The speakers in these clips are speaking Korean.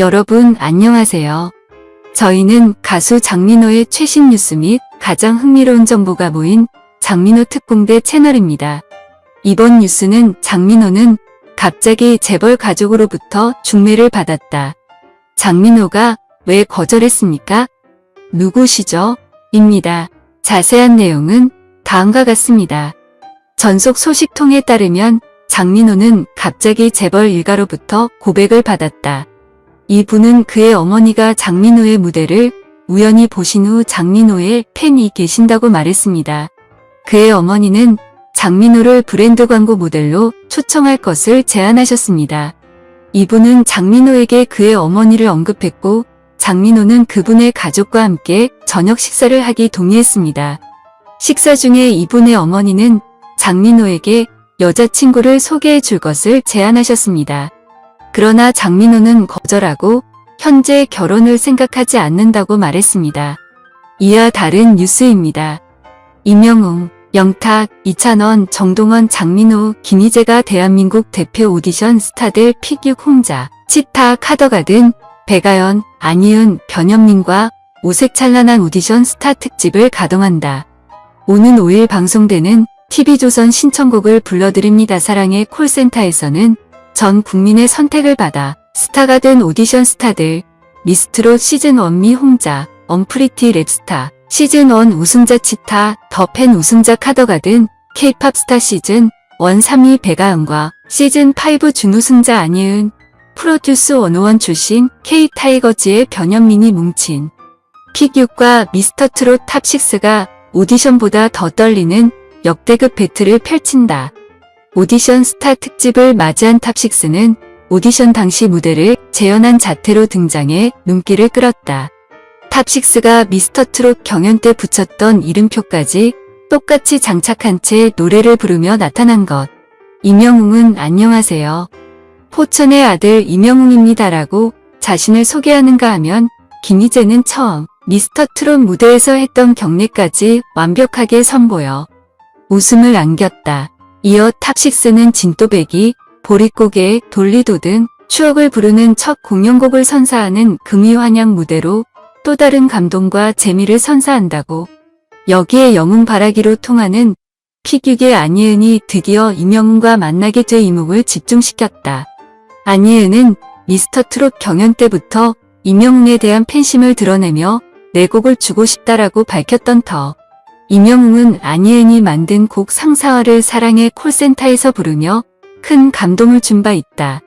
여러분 안녕하세요. 저희는 가수 장민호의 최신 뉴스 및 가장 흥미로운 정보가 모인 장민호 특공대 채널입니다. 이번 뉴스는 장민호는 갑자기 재벌 가족으로부터 중매를 받았다. 장민호가 왜 거절했습니까? 누구시죠? 입니다. 자세한 내용은 다음과 같습니다. 전속 소식통에 따르면 장민호는 갑자기 재벌 일가로부터 고백을 받았다. 이분은 그의 어머니가 장민호의 무대를 우연히 보신 후 장민호의 팬이 계신다고 말했습니다. 그의 어머니는 장민호를 브랜드 광고 모델로 초청할 것을 제안하셨습니다. 이분은 장민호에게 그의 어머니를 언급했고 장민호는 그분의 가족과 함께 저녁 식사를 하기 동의했습니다. 식사 중에 이분의 어머니는 장민호에게 여자친구를 소개해 줄 것을 제안하셨습니다. 그러나 장민호는 거절하고 현재 결혼을 생각하지 않는다고 말했습니다. 이와 다른 뉴스입니다. 임영웅, 영탁, 이찬원, 정동원, 장민호, 김희재가 대한민국 대표 오디션 스타들 피규 홍자, 치타, 카더가 든, 배가연, 안희은, 변현민과 오색찬란한 오디션 스타 특집을 가동한다. 오는 5일 방송되는 TV조선 신청곡을 불러드립니다 사랑의 콜센터에서는 전 국민의 선택을 받아 스타가 된 오디션 스타들, 미스트롯 시즌1 미 홍자, 언프리티 랩스타, 시즌1 우승자 치타, 더 팬 우승자 카더가 든 K-팝 스타 시즌 1 3위 배가은과 시즌5 준우승자 안예은, 프로듀스 101 출신 K-타이거즈의 변현민이 뭉친 피규과 미스터 트롯 탑6가 오디션보다 더 떨리는 역대급 배틀을 펼친다. 오디션 스타 특집을 맞이한 탑6는 오디션 당시 무대를 재현한 자태로 등장해 눈길을 끌었다. 탑6가 미스터 트롯 경연 때 붙였던 이름표까지 똑같이 장착한 채 노래를 부르며 나타난 것. 임영웅은 안녕하세요. 포천의 아들 임영웅입니다라고 자신을 소개하는가 하면 김희재는 처음 미스터 트롯 무대에서 했던 경례까지 완벽하게 선보여 웃음을 안겼다. 이어 탑6는 진또배기, 보릿고개, 돌리도 등 추억을 부르는 첫 공연곡을 선사하는 금이환영 무대로 또 다른 감동과 재미를 선사한다고. 여기에 영웅 바라기로 통하는 피규계 안예은이 드디어 임영웅과 만나게 될 이목을 집중시켰다. 안예은은 미스터 트롯 경연 때부터 임영웅에 대한 팬심을 드러내며 내 곡을 주고 싶다라고 밝혔던 터. 임영웅은 안예은이 만든 곡 상사화를 사랑의 콜센터에서 부르며 큰 감동을 준 바 있다.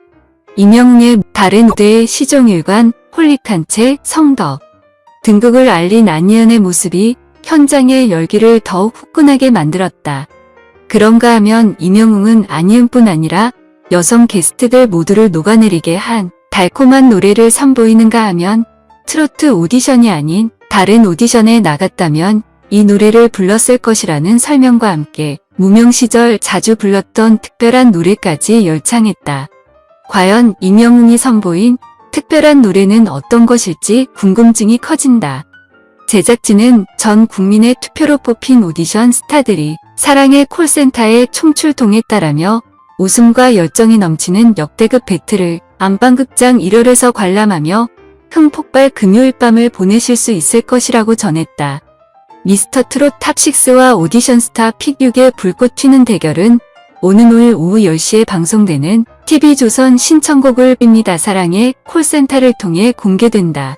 임영웅의 다른 무대의 시종일관, 홀릭한채, 성덕 등극을 알린 안예은의 모습이 현장의 열기를 더욱 후끈하게 만들었다. 그런가 하면 임영웅은 안예은뿐 아니라 여성 게스트들 모두를 녹아내리게 한 달콤한 노래를 선보이는가 하면 트로트 오디션이 아닌 다른 오디션에 나갔다면 이 노래를 불렀을 것이라는 설명과 함께 무명 시절 자주 불렀던 특별한 노래까지 열창했다. 과연 임영웅이 선보인 특별한 노래는 어떤 것일지 궁금증이 커진다. 제작진은 전 국민의 투표로 뽑힌 오디션 스타들이 사랑의 콜센터에 총출동했다라며 웃음과 열정이 넘치는 역대급 배틀을 안방극장 1열에서 관람하며 흥폭발 금요일 밤을 보내실 수 있을 것이라고 전했다. 미스터 트롯 탑6와 오디션 스타 픽6의 불꽃 튀는 대결은 오는 5일 오후 10시에 방송되는 TV조선 신청곡을 빕니다 사랑의 콜센터를 통해 공개된다.